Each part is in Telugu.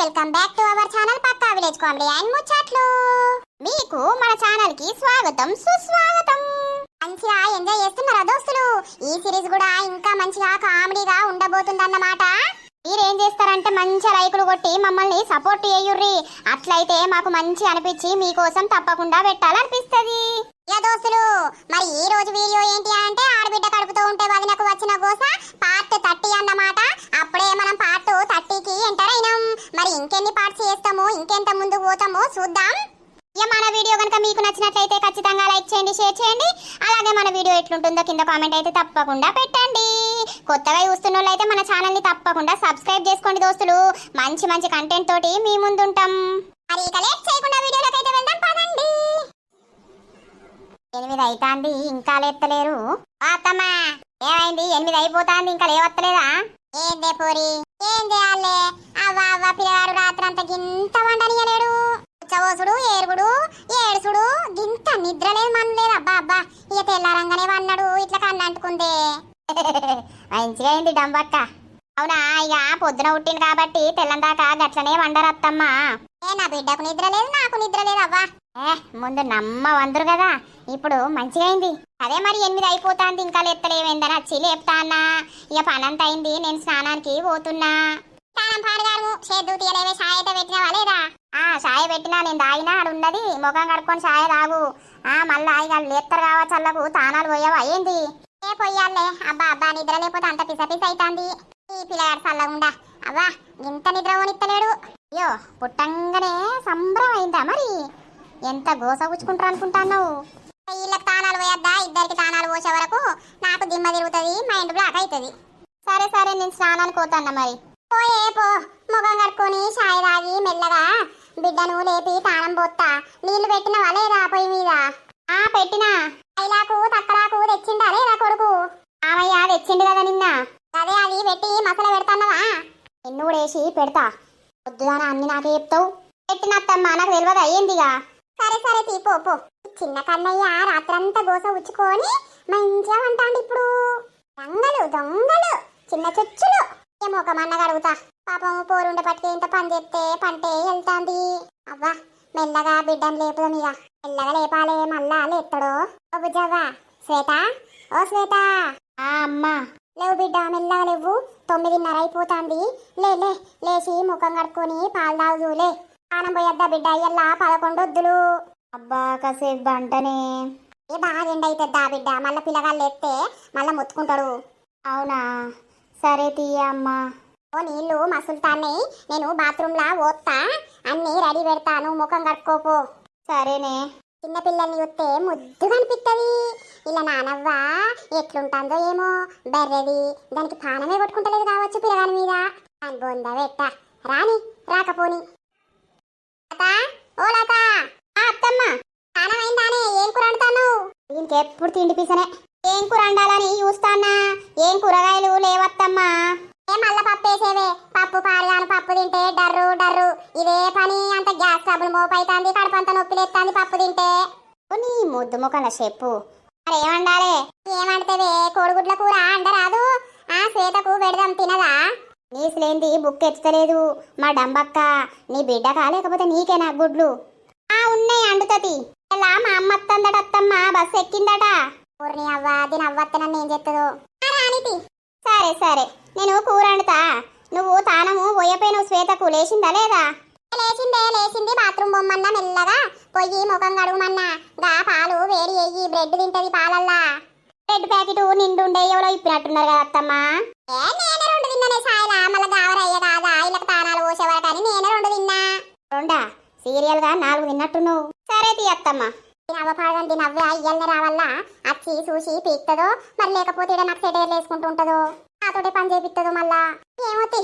Welcome back to our channel pakka village comedy and ముచ్చట్లు. మీకు మన ఛానల్కి స్వాగతం సుస్వాగతం. మంచిగా ఎంజాయ్ చేస్తున్నారా దోస్తులు? ఈ సిరీస్ కూడా ఇంకా మంచిగా కామెడీగా ఉండబోతుందన్నమాట. మీరేం చేస్తారంటే మంచి లైకులు కొట్టి మమ్మల్ని సపోర్ట్ చేయుర్రి. అట్లయితే మాకు మంచి అనిపించి మీకోసం తప్పకుండా పెట్టాలనిపిస్తుంది. యా దోస్తులు మరి ఈ రోజు వీడియో ఏంటి అంటే ఆడబిడ్డ కడుపుతూ ఉంటే వదినకు వచ్చిన గోస పోతామో చూద్దాం. ఇక మన వీడియో కనుక మీకు నచ్చినట్లయితే ఖచ్చితంగా లైక్ చేయండి షేర్ చేయండి. అలాగే మన వీడియో ఎట్లుంటుందో కింద కామెంట్ అయితే తప్పకుండా పెట్టండి. కొత్తగా చూస్తున్న వాళ్ళైతే మన ఛానల్ని తప్పకుండా సబ్స్క్రైబ్ చేసుకోండి దోస్తులు. మంచి మంచి కంటెంట్ తోటి మీ ముందుంటాం. మరి ఇక లేట్ చేయకుండా వీడియోలోకి అయితే వెళ్దాం పదండి. ఎనిమిది అయితాంది ఇంకా లేత్తలేరు. అత్తమ్మా ఏమైంది? ఎనిమిది అయిపోతాంది ఇంకా లేవత్తలేదా? ఏందే పోరి? ఏం చేయాలే? అవ్వ అవ్వ పిల్లగాడు రాత్రంతా గింత వండనియలేడు. ఉచ్చవోసుడు ఏరుగుడు ఏడుసుడు. గింత నిద్ర లేదు మన లేదు. అబ్బా అబ్బా ఇక తెల్లారంగానే వన్నాడు. ఇట్లా కన్ను అంటుకుందే. మంచిగా అయింది డంబక్క. అవునా ఇక పొద్దున పుట్టింది కాబట్టి తెల్లందాకా గట్లనే వండరత్తమ్మా. ఏ నా బిడ్డకు నిద్ర లేదు నాకు నిద్ర లేదు అవ్వా. ఏ ముందు నమ్మ వందరు కదా. ఇప్పుడు మంచిగా అయింది అదే మరి ఎనిమిది అయిపోతాంది ఇంకా లేత్తలేమైందని వచ్చి లేపుతా అన్నా ఇక పనంత అయింది నేను స్నానానికి పోతున్నా. స్నానం చేద్దు తీయలేవే సాయ అయితే పెట్టినావా లేదా? ఆ సాయ పెట్టినా నేను తాగినా ఆడు ఉన్నది. ముఖం కడుక్కొని సాయ తాగు. ఆ మళ్ళా ఇక లేత్తరు కావచ్చు అల్లకు. తానాలు పోయావా? ఏంది? ఏ పోయాలే అబ్బా అబ్బా నిద్ర లేకపోతే అంత పిస పిస అవుతాంది ఈ పిల్లగాడు చల్లగుండా అవ్వా ఇంత నిద్ర పోనిత్తలేడు. అయ్యో పుట్టంగానే సంబరం అయిందా మరి? ఎంత గోస అనుకుంటా అనుకుంటున్నావు వీళ్ళకి తానాలు పోయొద్దా? ఇద్దరికి తానాలు పోసే వరకు నాకు దిమ్మ తిరుగుతుంది మైండ్ బ్లాక్ అవుతుంది సరే సరే నేను స్నానానికి పోతాను మరి. పోయే పో. ముఖం కట్టుకొని చాయ్ తాగి మెల్లగా బిడ్డను లేపి తానం పోత్తా. నీళ్ళు పెట్టినవా లేదా పొయ్యి మీద? ఆ పెట్టినా. ఐలాకు తక్కలాకు తెచ్చిండా లేదా కొడుకు? ఆమయ్య తెచ్చిండు కదా నిన్న. అదే అది పెట్టి మసల పెడతాన్నవా? ఎన్ను కూడా వేసి పెడతా. పొద్దుదాన అన్ని నాకే చెప్తావు. పెట్టినత్తమ్మా నాకు తెలియదు అయ్యిందిగా సరే సరే తీ పో పో. చిన్న కన్నయ్య రాత్రంతా గోస ఉచ్చుకొని మంచిగా అంటాండి ఇప్పుడు. దొంగలు దొంగలు చిన్న చొచ్చులు. ఏమో ఒక మన్నగా అడుగుతా. పాపం పోరుండ పట్టుకే ఇంత పని చేస్తే పంటే వెళ్తాంది అవ్వా మెల్లగా బిడ్డను లేపుదాం ఇక. మెల్లగా లేపాలే మళ్ళా లేస్తాడో ఓ బుజ్జవ్వా శ్వేత ఓ శ్వేత. ఆ అమ్మా. లేవు బిడ్డ మెల్లగా లేవు. తొమ్మిదిన్నర అయిపోతాంది. లే లేచి ముఖం కడుక్కొని పాలు తాగుదులే ఆనం పోయొద్దా బిడ్డ ఎల్లా పదకొండు వద్దులు అబ్బా కాసేపు బంటనే. ఏ బాగా ఎండ అవుతుందా బిడ్డ మళ్ళీ పిల్లగాళ్ళు ఎత్తే మళ్ళీ మొత్తుకుంటాడు అవునా? సరే తీయ అమ్మా. ఓ నీళ్ళు మసులుతానే నేను బాత్రూంలా ఓత్తా అన్ని రెడీ పెడతాను ముఖం కట్టుకోపో సరేనే. చిన్న పిల్లల్ని చూస్తే ముద్దు కనిపిస్తుంది ఇలా నానవ్వ ఎట్లుంటుందో ఏమో బెర్రెది దానికి పానమే కొట్టుకుంటలేదు కావచ్చు పిల్లగాని మీద. అని బొంద పెట్ట. రాని రాకపోని. లత ఓ లత ఆ అత్తమ్మ. ఏం కూర వండుతాను? ఎప్పుడు తిండి పీసనే. ఏం కూర వండాలని చూస్తానా ఏం కూరగాయలు లేవత్తమ్మా ఏ మళ్ళా పప్పు వేసేవే? పప్పు పారిగాను పప్పు తింటే డర్రు డర్రు. ఇదే పని అంత గ్యాస్ ట్రబుల్ మోపైతాంది కడుపంత నొప్పి లేస్తుంది పప్పు తింటే. నీ ముద్దు ముఖంలో చెప్పు. మరి ఏమండాలే ఏమంటవే కోడిగుడ్ల కూర అండరాదు. ఆ శ్వేతకు పెడదాం తినదా? నీసులేంది బుక్ ఎత్తలేదు మా డంబక్క నీ బిడ్డకా లేకపోతే నీకేనా గుడ్లు? ఆ ఉన్నాయి అండుతది ఇలా మా అమ్మ అత్తందట అత్తమ్మ? బస్సు ఎక్కిందట. ఊరిని అవ్వ దీని అవ్వత్తనని ఏం చెత్తదో? రానితి. సరే సరే. నేను కూర వండుతా. నువ్వు తానము పోయపోయిన శ్వేతకు లేచిందా లేదా? లేచిందే లేచింది. బాత్రూమ్ బొమ్మన్నా మెల్లగా పొయ్యి ముఖం కడుగుమన్నా. గా పాలు వేడి అయ్యి బ్రెడ్ తింటది పాలల్లా. బ్రెడ్ ప్యాకెట్ నిండుండే ఎవరో ఇప్పినట్టున్నారు కదా అత్తమ్మ. ఏ నేనే రెండు మళ్ళీ గావరయ్య కాదా ఇళ్ళకి తానాలు పోసేవారు కానీ నేనే రెండు తిన్నా. రెండా? సీరియల్గా నాలుగు తిన్నట్టున్నావు. సరే తీ అత్తమ్మ. నవ్వపాడండి నవ్వే అయ్యల్ని రావల్లా? అచ్చి చూసి పీక్తదో? మరి లేకపోతే ఇడ నాకు సెటైర్లు వేసుకుంటూ ఉంటుందో? నాతోటే పని చేపిస్తుందో మళ్ళా? ఏమోతి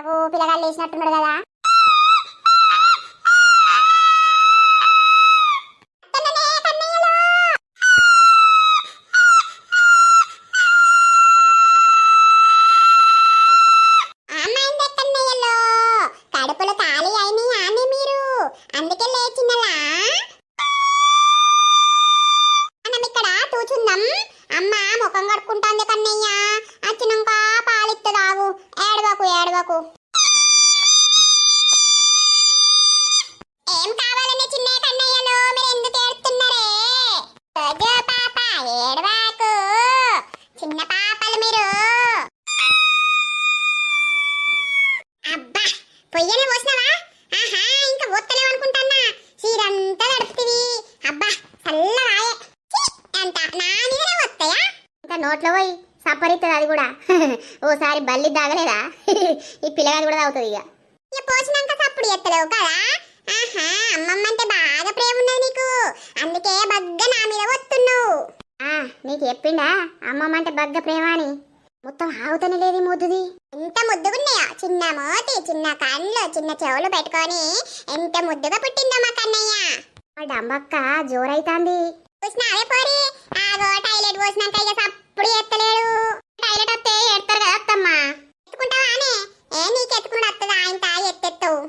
అవు పిల్లగాళ్ళు వేసినట్టున్నాడు కదా కన్ననే, కన్నయ్యలో! అమ్మాయిందే కన్నయ్యలో! కడుపులో ఖాళీ అయినాయి అని మీరు అందుకే లేచినలా మనం ఇక్కడ కూర్చుందాం అమ్మ ముఖం కడుక్కుంటాంది కన్నయ్య వచ్చినాక పాలిత్తదావు ఏడవ ఏడవకు ఏడవకు. ఏం కావాలని చిన్న కన్నయ్యలు మీరు ఎందుకు ఏడుతున్నారే రోజు పాప ఏడవాకు. చిన్న పాపలు మీరు. అబ్బా పొయ్యని పోసినావా? ఆహా ఇంకా పోతలేవు అనుకుంటానా చీరంతా నడుపుతీవి అబ్బా చల్లవాయే. ఛీ, అంత నా నోట్లో పోయి సప్పరిస్తుంది అది కూడా. ఓసారి బల్లి దాగలేదా ఈ పిల్లగాది కూడా తాగుతుంది ఇక. పోసినాక సప్పుడు ఎత్తలేవు కదా? ఆహా అమ్మమ్మ అంటే బాగా ప్రేమ ఉన్నది నీకు. అందుకే బగ్గ నా మీద వస్తున్నావు నీకు చెప్పిండా? అమ్మమ్మ అంటే బగ్గ ప్రేమ అని. మొత్తం ఆవుతనే లేదు ముద్దుది. ఎంత ముద్దుగున్నాయో? చిన్న మోతి చిన్న కళ్ళు చిన్న చెవులు పెట్టుకొని ఎంత ముద్దుగా పుట్టిందో మా కన్నయ్య. మా డంబక్క జోరైతాంది. చూసినావే పోరి ఆగో టాయిలెట్ పోసినాక ఇక ఎప్పుడు ఎత్తలేడు? టాయిలెట్ వస్తే ఎడతారు కదా అత్తమ్మా. ఎత్తుకుంటావానే ఏ నీకు ఎత్తుకుంటూ వస్తుంది ఆయన ఎత్తెత్తవు.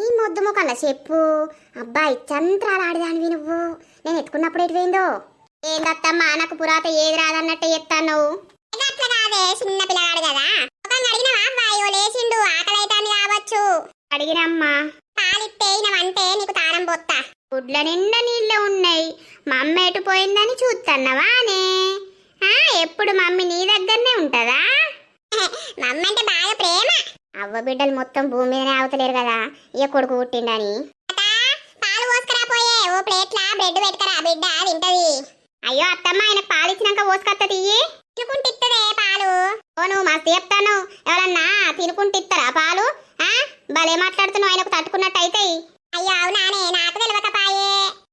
ఈ మొద్దు ముఖంలో చెప్పు. అబ్బాయి చంద్రాలు ఆడిదానివి నువ్వు. నేను ఎత్తుకున్నప్పుడు ఎటు పోయిందో ఏందత్తమ్మా నాకు పురాత ఏది రాదన్నట్టు ఎత్తాను అట్లా కాదే చిన్న పిల్లగాడు కదా. ముఖం అడిగినవా? అబ్బాయి లేచిండు. ఆకలి కావచ్చు. అడిగినమ్మా. పాలిస్తే నీకు తారం పోత్తా. గుడ్ల నిండా నీళ్ళు ఉన్నాయి. మా అమ్మ ఎటు పోయిందని చూస్తున్నావానే ఎప్పుడు మమ్మీ నీ దగ్గరనే ఉంటదా? మమ్మ అంటే బాగా ప్రేమ. అవ్వ బిడ్డలు మొత్తం భూమి మీదనే ఆగుతలేరు కదా. ఇక కొడుకు పుట్టిండని. పాలు పోసుకురా పోయే. ఓ ప్లేట్లా బ్రెడ్ పెట్టుకరా బిడ్డ తింటది. అయ్యో అత్తమ్మ ఆయన పాలు ఇచ్చినాక పోసుకొత్త తీయి తినుకుంటే ఇత్తదే పాలు. ఓ నువ్వు మస్తు చెప్తాను. ఎవరన్నా తినుకుంటే ఇస్తారా పాలు? ఆ? భలే మాట్లాడుతున్నావు ఆయనకు తట్టుకున్నట్టు అయితాయి అయ్యో అవునానే నాకు తెలియక పాయే.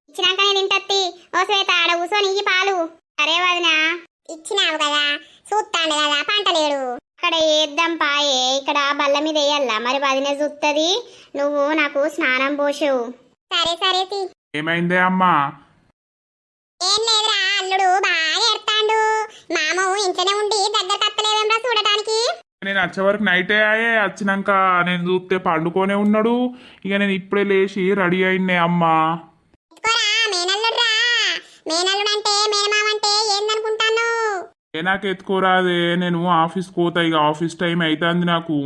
ఇచ్చినాకనే తింటత్తి. ఓ శ్వేత ఆడ కూసోని ఇయ్యి పాలు. సరే వదినా. ఇచ్చినావు కదా చూస్తాను కదా పంట లేడు అక్కడ వేద్దాం పాయే ఇక్కడ బల్ల మీద వేయాలా మరి వదిన చూస్తుంది నువ్వు నాకు స్నానం పోసు సరే సరే తీ. ఏమైందే అమ్మా? ఏం లేదురా అల్లుడు బాగా ఎడతాండు మామ ఇంట్లోనే ఉండి దగ్గర కత్తలేవేమ్రా చూడటానికి? నేను వచ్చే వరకు నైటే అయ్యే వచ్చినాక నేను చూస్తే పండుకొనే ఉన్నాడు. ఇక నేను ఇప్పుడే లేచి రెడీ అయినే అమ్మా. ఏ నాకు ఎత్తుకోరాదే నేను ఆఫీస్ పోతా ఇక ఆఫీస్ టైం అవుతుంది నాకు.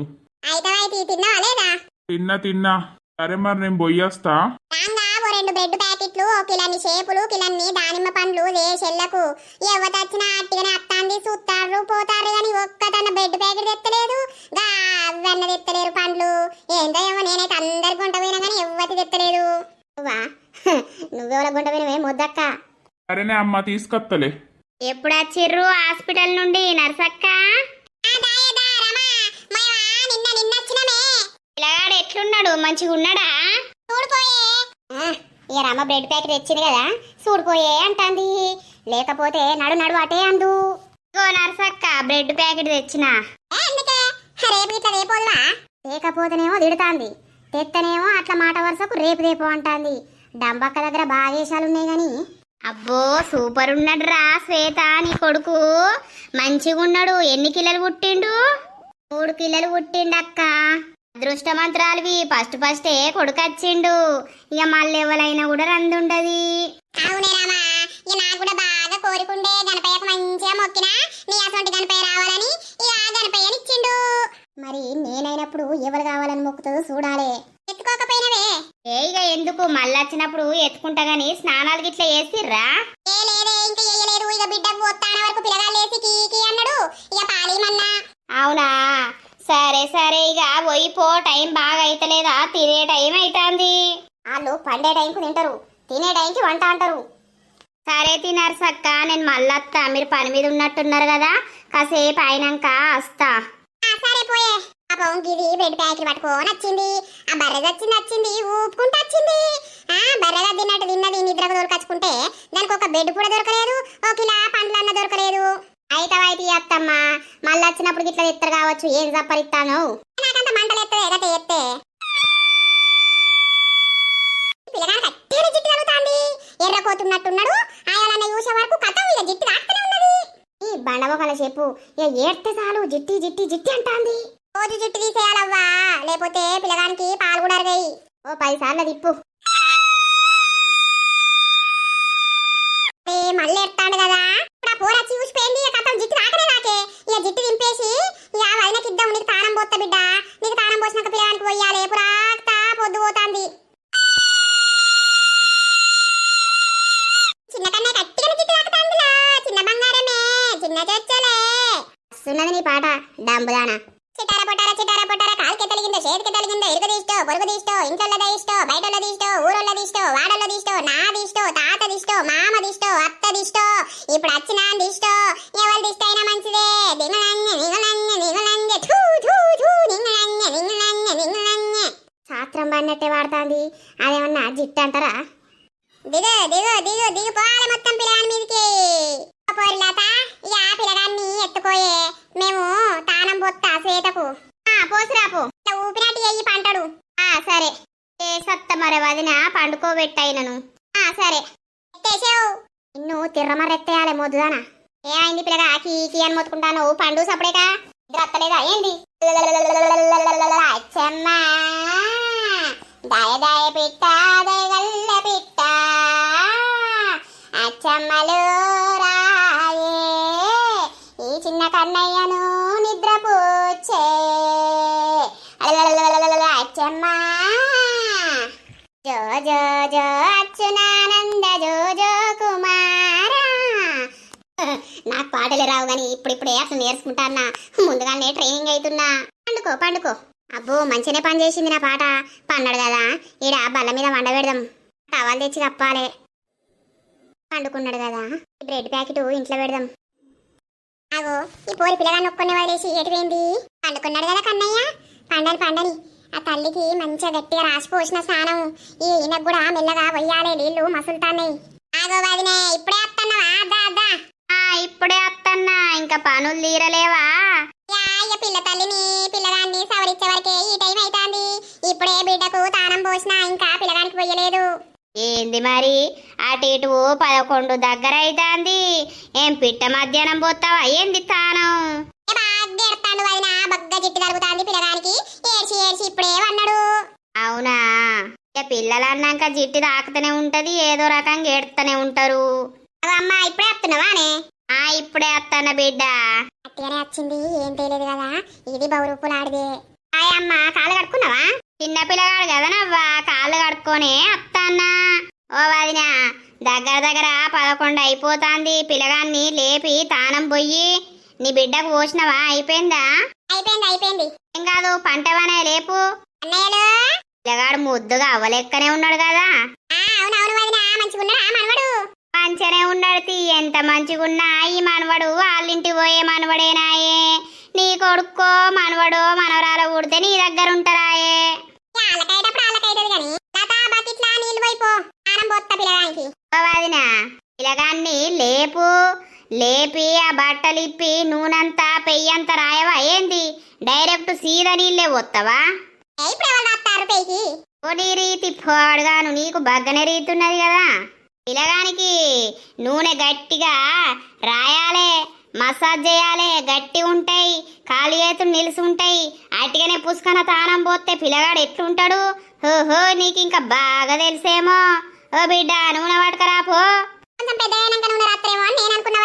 తిన్నా తిన్నా. సరే మరి నేను ఓ రెండు బ్రెడ్ ప్యాకెట్లు ఓ కిలన్ని షేపులు కిలన్ని దానిమ్మ పండ్లు వేసెళ్ళకు ఎవరు వచ్చినా అట్టిగానే అత్తాంది చూస్తారు పోతారు కానీ ఒక్కటన్న బ్రెడ్ ప్యాకెట్ తెత్తలేదు. గా అవన్న తెత్తలేరు పండ్లు. ఏందో ఏమో నేనైతే అందరి గుంట పోయినా కానీ తెత్తలేదు. గుంట పోయినవే ముద్దక్క? సరేనే అమ్మా తీసుకొత్తలే. ఎప్పుడు వచ్చిర్రు హాస్పిటల్ నుండి నర్సక్క? పిల్లగాడు ఎట్లున్నాడు? మంచిగా ఉన్నాడా ఇక రమ్మ బ్రెడ్ ప్యాకెట్ తెచ్చింది కదా చూడిపోయే అంటాంది. లేకపోతే నడు నడు అటే అందు. ఇగో నర్సక్క బ్రెడ్ ప్యాకెట్ తెచ్చిన. లేకపోతేనేమో తిడుతాంది. తెత్తనేమో అట్లా మాట వరుసకు రేపు రేపు అంటాంది. డంబక్క దగ్గర బాగేశాలు ఉన్నాయి గాని. అబ్బో సూపర్ ఉన్నాడు రా శ్వేత నీ కొడుకు. మంచిగా ఉన్నాడు ఎన్ని కిలోలు పుట్టిండు? మూడు కిలోలు పుట్టిండక్క. అదృష్టమంత్రాలువి. ఫస్ట్ ఫస్టే కొడుకు వచ్చిండు ఇక మళ్ళీ ఎవరైనా కూడా రందుండది. అవునే రామా ఇక నాకు కూడా బాగా కోరుకుండే గణపయ్యకు మంచిగా మొక్కినా నీ అసొంటి గణపయ్య రావాలని ఇక మరి నేనైనప్పుడు ఎవరు కావాలని మొక్కుతుందో చూడాలి. ఎత్తుకోకపోయినవే. ఏ ఇక ఎందుకు? మళ్ళీ వచ్చినప్పుడు ఎత్తుకుంటా గాని స్నానాలు గిట్ల వేసిర్రా ఏ లేదే ఇంకా వేయలేదు ఇక బిడ్డ పోతాన వరకు పిల్లగాళ్ళు వేసి కీకి అన్నాడు. ఇక పాలేమన్నా? అవునా? సరే సరే. ఇక పోయి పో. టైం బాగా అయితలేదా? తినే టైం అవుతుంది వాళ్ళు పండే టైంకు తింటారు. తినే టైంకి వంట అంటారు. సరే తినారు సక్క. నేను మళ్ళీ వస్తా మీరు పని మీద ఉన్నట్టున్నారు కదా. కాసేపు అయినాక వస్తా. సరే పోయే. ఆ పొంగిది బెడ్ ప్యాకెట్ పట్టుకొని వచ్చింది. ఆ బర్రెది వచ్చింది వచ్చింది ఊపుకుంటూ వచ్చింది. ఆ బర్రెగా తిన్నట్టు తిన్నది నిద్రకు దొరకచ్చుకుంటే దానికి ఒక బెడ్ కూడా దొరకలేదు ఒక కిలా పండ్లన్న దొరకలేదు. అయితే అయితే అత్తమ్మ మళ్ళీ వచ్చినప్పుడు ఇట్లా ఎత్తరు కావచ్చు ఏం సప్పరిస్తాను నాకంత మంటలు ఎత్తదే ఎగట ఎత్తే. పిల్లగానికి అట్టేనే జిట్టు తగులుతాంది. ఎర్రపోతున్నట్టున్నాడు ఆయన చూసే వరకు కథ ఇక జిట్టు తాకుతూనే ఉన్నది. ఈ బండమొకల చెప్పు ఇక ఏడ్తే చాలు జిట్టి జిట్టి జిట్టి అంటాంది. రోజు జుట్టు తీసేయాలవ్వా? లేకపోతే పిల్లగానికి పాలు కూడా అరగాయి. ఓ పది సార్లు తిప్పు మళ్ళీ ఎత్తాడు కదా. ఇప్పుడు ఆ పోరచ్చి చూసిపోయింది ఇక కథం జిట్టు తాకనే నాకే ఇక జిట్టు దింపేసి ఇక వదినకి ఇద్దాం నీకు తానం పోతా బిడ్డ నీకు తానం పోసినాక పిల్లగానికి పోయాలి పురాక్త పొద్దు పోతాంది చిన్న కన్నా గట్టిగా చిట్టు తాకుతాందిలా చిన్న బంగారమే చిన్న చొచ్చలే వస్తున్నది నీ పాట డంబుదానా చిటార పొటార చిటార పొటార కాలుకి తలిగిందో చేతికి తలిగిందో ఇరుగు తీస్తో పొరుగు తీస్తో ఇంట్లో తీస్తో బయట తీస్తో ఊరోళ్ళ తీస్తో వాడోళ్ళ తీస్తో నా తీస్తో తాత తీస్తో మామ దిష్టో అత్త దిష్టో ఇప్పుడు వచ్చిన దిష్టో ఎవరి దిష్ట అయినా మంచిదే. దింగలంగ నింగలంగ నింగలంగ థూ థూ థూ నింగలంగ నింగలంగ నింగలంగ శాస్త్రం పడినట్టే వాడుతుంది. అదేమన్నా జిట్టు అంటారా? దిగు దిగు దిగు దిగు పోవాలి మొత్తం పిల్లగాని మీదకి. పోరిలాత ఇక ఆ పిల్లగాన్ని ఎత్తుకోయే. మేము తానం పోతా శ్వేతకు. పోసిరాపు ఊపినట్టు అయ్యి పంటడు. ఆ సరే. ఏ సత్త మరే వదిన పండుకోబెట్టయినను. ఆ సరే. ఎత్తేసావు నిన్ను తిర్రమరెత్తేయాలి మొద్దుదానా ఏమైంది పిల్లగా? ఆకి ఈకి అని మొత్తుకుంటాను. పండు సప్పుడేగా రత్తలేదా ఏంది? అచ్చమ్మా. దాయ దాయ పిట్ట దయగల్ల పిట్ట. అచ్చమ్మలు రాయే. ఈ చిన్న కన్నయ్యను నిద్రపోచే అచ్చమ్మా. జో జో జో అచ్చునానంద జో జో కుమారా. నాకు పాటలు రావు గాని ఇప్పుడిప్పుడే అసలు నేర్చుకుంటానా ముందుగానే ట్రైనింగ్ అవుతున్నా పండుకో పండుకో. అబ్బో మంచిగానే పని చేసింది నా పాట. పన్నాడు కదా ఈడ బల్ల మీద వండ పెడదాం. టవాలు తెచ్చి కప్పాలే. పండుకున్నాడు కదా ఈ బ్రెడ్ ప్యాకెట్ ఇంట్లో పెడదాం. అగో ఈ పోరి పిల్లగాన్ని ఒక్కొని వదిలేసి ఏటిపోయింది పండుకున్నాడు కదా కన్నయ్య. పండని పండని. ఆ తల్లికి మంచిగా గట్టిగా రాసి పోసిన స్నానం. ఈ ఈయనకు కూడా మెల్లగా వయ్యాలి నీళ్ళు మసులుతాన్నాయి ఆగో వదినే ఇప్పుడే వస్తున్నావా అద్దా అద్దా. ఆ ఇప్పుడే వస్తన్నా ఇంకా పనులు తీరలేవా? ఇక పిల్ల తల్లిని పిల్లగాన్ని సవరించే వరకే ఈ టైం అవుతాంది ఇప్పుడే బిడ్డకు తానం పోసినా ఇంకా పిల్లగానికి పోయలేదు. ఏంది మరి? అటు ఇటు పదకొండు దగ్గర అవుతాంది ఏం పిట్ట మధ్యాహ్నం పోతావా? ఏంది తానం? బగ్గ జిట్టు తరుగుతాంది పిల్లగానికి ఏడ్చి ఏడ్చి ఇప్పుడే అన్నాడు అవునా? ఇక పిల్లలు అన్నాక జిట్టు తాకుతూనే ఉంటది ఏదో రకంగా ఏడుతూనే ఉంటారు. అమ్మా ఇప్పుడే వస్తున్నావానే ఆ ఇప్పుడే వస్తాన బిడ్డ. అట్టిగానే వచ్చింది ఏం తెలియదు కదా. ఇది బౌరూపులాడిదే అమ్మా కాళ్ళు కడుక్కున్నావా? చిన్న పిల్లగాడు కదా నవ్వా కాళ్ళు కడుక్కొని వస్తానా ఓ వదినా దగ్గర దగ్గర పదకొండు అయిపోతాంది. పిల్లగాన్ని లేపి తానం పోయి నీ బిడ్డకు పోసినవా? అయిపోయిందా? అయిపోయింది అయిపోయింది. ఏం కాదు పంటవానే లేపు. అన్నయ్యలు? పిల్లగాడు ముద్దుగా అవ్వలెక్కనే ఉన్నాడు కదా. మంచిగానే ఉన్నాడు తీ ఎంత మంచిగున్నా ఈ మనవడు. వాళ్ళింటి పోయే మనవడేనాయే నీ కొడుక్కో మనవడో మనవరాలు పుడితే నీ దగ్గర ఉంటారాయే. పిల్లగాన్ని లేపు. లేపి ఆ బట్టలు ఇప్పి నూనెంతా పెయ్యంత రాయవా? ఏంది? డైరెక్ట్ సీద నీళ్ళే ఓడి రీతి పోడుగాను నీకు బగ్గనే రీతున్నది కదా. పిల్లగానికి నూనె గట్టిగా రాయాలే మసాజ్ చేయాలి గట్టి ఉంటాయి కాలు చేతులు నిలిసి ఉంటాయి. అట్టిగానే పుష్కన తానం పోతే పిల్లగాడు ఎట్లుంటాడు? హోహో నీకు ఇంకా బాగా తెలిసేమో. ఓ బిడ్డ నూనె పట్టుకరా పో. కొంచెం పెద్దగా నూనె రాత్రేమో అని నేను అనుకున్నా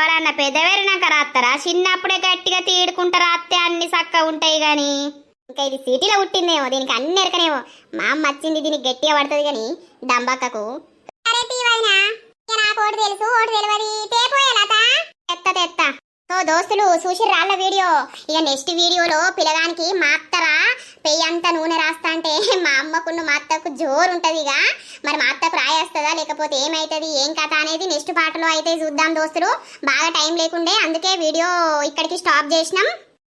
ఎవరన్నా పెద్దవేరినాక రాస్తారా చిన్నప్పుడే గట్టిగా తీడుకుంటా రాస్తే అన్ని చక్కగా ఉంటాయి గాని. ఇంకా ఇది సిటీలో పుట్టిందేమో దీనికి అన్ని ఎరకనేమో. మా అమ్మ వచ్చింది దీనికి గట్టిగా పడుతుంది కానీ డంబక్కకు. అరే తీవైనా నాకు తెలుసు ఓటు తెలియదు తెత్త తెత్త. సో దోస్తులు చూసి రాళ్ళ వీడియో? ఇక నెక్స్ట్ వీడియోలో పిల్లగానికి మా అత్తరా పెయ్యంత నూనె రాస్తా అంటే మా అమ్మకున్న మా అత్తకు జోరు ఉంటుంది ఇక. మరి మా అత్తకు రాయేస్తుందా లేకపోతే ఏమవుతుంది ఏం కథ అనేది నెక్స్ట్ పాటలో అయితే చూద్దాం దోస్తులు. బాగా టైం లేకుండే అందుకే వీడియో ఇక్కడికి స్టాప్ చేసినాం.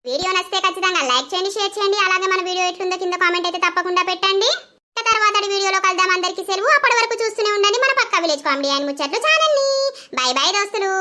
వీడియో నచ్చితే ఖచ్చితంగా లైక్ చేయండి షేర్ చేయండి. అలాగే మన వీడియో ఎట్లుందో కింద కామెంట్ అయితే తప్పకుండా పెట్టండి. తర్వాత వీడియోలో కలుద్దాం. అందరికీ సెలవు. అప్పటి వరకు చూస్తూనే ఉండండి. మన పక్క విలేజ్ కామెడీ అండ్ ముచ్చట్లు ఛానల్ని. బై బై దోస్తులు.